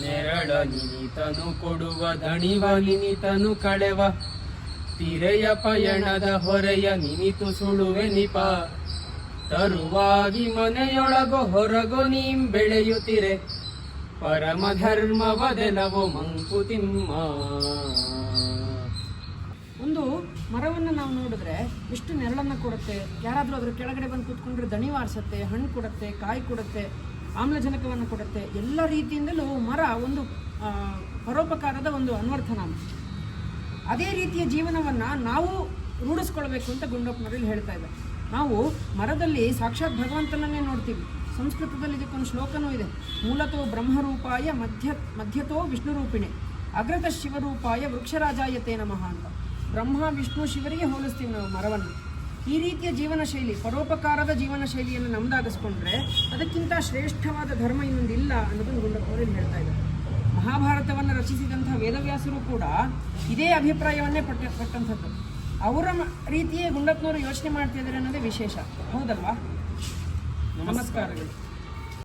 ನೆರಳ ನಿನಿತನು ಕೊಡುವ ದಣಿವ ನಿನಿತನು ಕಳೆವ. ತಿರೆಯ ಪಯಣದ ಹೊರೆಯ ನಿನಿತು ಸುಳುವೆ ನಿಪ. ತರುವಾಗಿ ಮನೆಯೊಳಗೋ ಹೊರಗೋ ನೀಂ ಬೆಳೆಯುತ್ತಿರೆ. ಪರಮ ಧರ್ಮವದೆಲವು ಮಂಕುತಿಮ್ಮ ಒಂದು ಮರವನ್ನು ನಾವು ನೋಡಿದ್ರೆ ಎಷ್ಟು ನೆರಳನ್ನು ಕೊಡುತ್ತೆ. ಯಾರಾದರೂ ಅದ್ರ ಕೆಳಗಡೆ ಬಂದು ಕೂತ್ಕೊಂಡ್ರೆ ದಣಿ ವಾರಿಸುತ್ತೆ ಹಣ್ಣು ಕೊಡುತ್ತೆ, ಕಾಯಿ ಕೊಡುತ್ತೆ. ಆಮ್ಲಜನಕವನ್ನು ಕೊಡುತ್ತೆ. ಎಲ್ಲ ರೀತಿಯಿಂದಲೂ ಮರ ಒಂದು ಪರೋಪಕಾರದ ಒಂದು ಅನ್ವರ್ಥನ ಅದೇ ರೀತಿಯ ಜೀವನವನ್ನು ನಾವು ರೂಢಿಸ್ಕೊಳ್ಬೇಕು ಅಂತ ಗುಂಡಪ್ಪನವರಲ್ಲಿ ಹೇಳ್ತಾ ಇದ್ದಾರೆ. ನಾವು ಮರದಲ್ಲಿ ಸಾಕ್ಷಾತ್ ಭಗವಂತನನ್ನೇ ನೋಡ್ತೀವಿ. ಸಂಸ್ಕೃತದಲ್ಲಿ ಇದಕ್ಕೊಂದು ಶ್ಲೋಕನೂ ಇದೆ. ಮೂಲತೋ ಬ್ರಹ್ಮರೂಪಾಯ ಮಧ್ಯ, ಮಧ್ಯತೋ ವಿಷ್ಣುರೂಪಿಣೆ. ಅಗ್ರತ ಶಿವರೂಪಾಯ ವೃಕ್ಷರಾಜಾಯತೆ ನಮಃ ಅಂತ. ಬ್ರಹ್ಮ, ವಿಷ್ಣು, ಶಿವರಿಗೆ ಹೋಲಿಸ್ತೀವಿ ನಾವು ಮರವನ್ನು. ಈ ರೀತಿಯ ಜೀವನ ಶೈಲಿ ಪರೋಪಕಾರದ ಜೀವನ ಶೈಲಿಯನ್ನು ನಮ್ದಾಗಿಸ್ಕೊಂಡ್ರೆ ಅದಕ್ಕಿಂತ ಶ್ರೇಷ್ಠವಾದ ಧರ್ಮ ಇನ್ನೊಂದಿಲ್ಲ ಅನ್ನೋದನ್ನು ಗುಂಡಪ್ಪವರಲ್ಲಿ ಹೇಳ್ತಾ ಇದ್ದಾರೆ. ಮಹಾಭಾರತವನ್ನು ರಚಿಸಿದಂತಹ ವೇದವ್ಯಾಸರು ಕೂಡ ಇದೇ ಅಭಿಪ್ರಾಯವನ್ನೇ ಪಟ್ಟ, ಪಟ್ಟಂಥದ್ದು. ಅವರ ರೀತಿಯೇ ಗುಂಡಪ್ಪನವರು ಯೋಚನೆ ಮಾಡ್ತಿದ್ದಾರೆ ಅನ್ನೋದೇ ವಿಶೇಷ. ಹೌದಲ್ವಾ? ನಮಸ್ಕಾರಗಳು.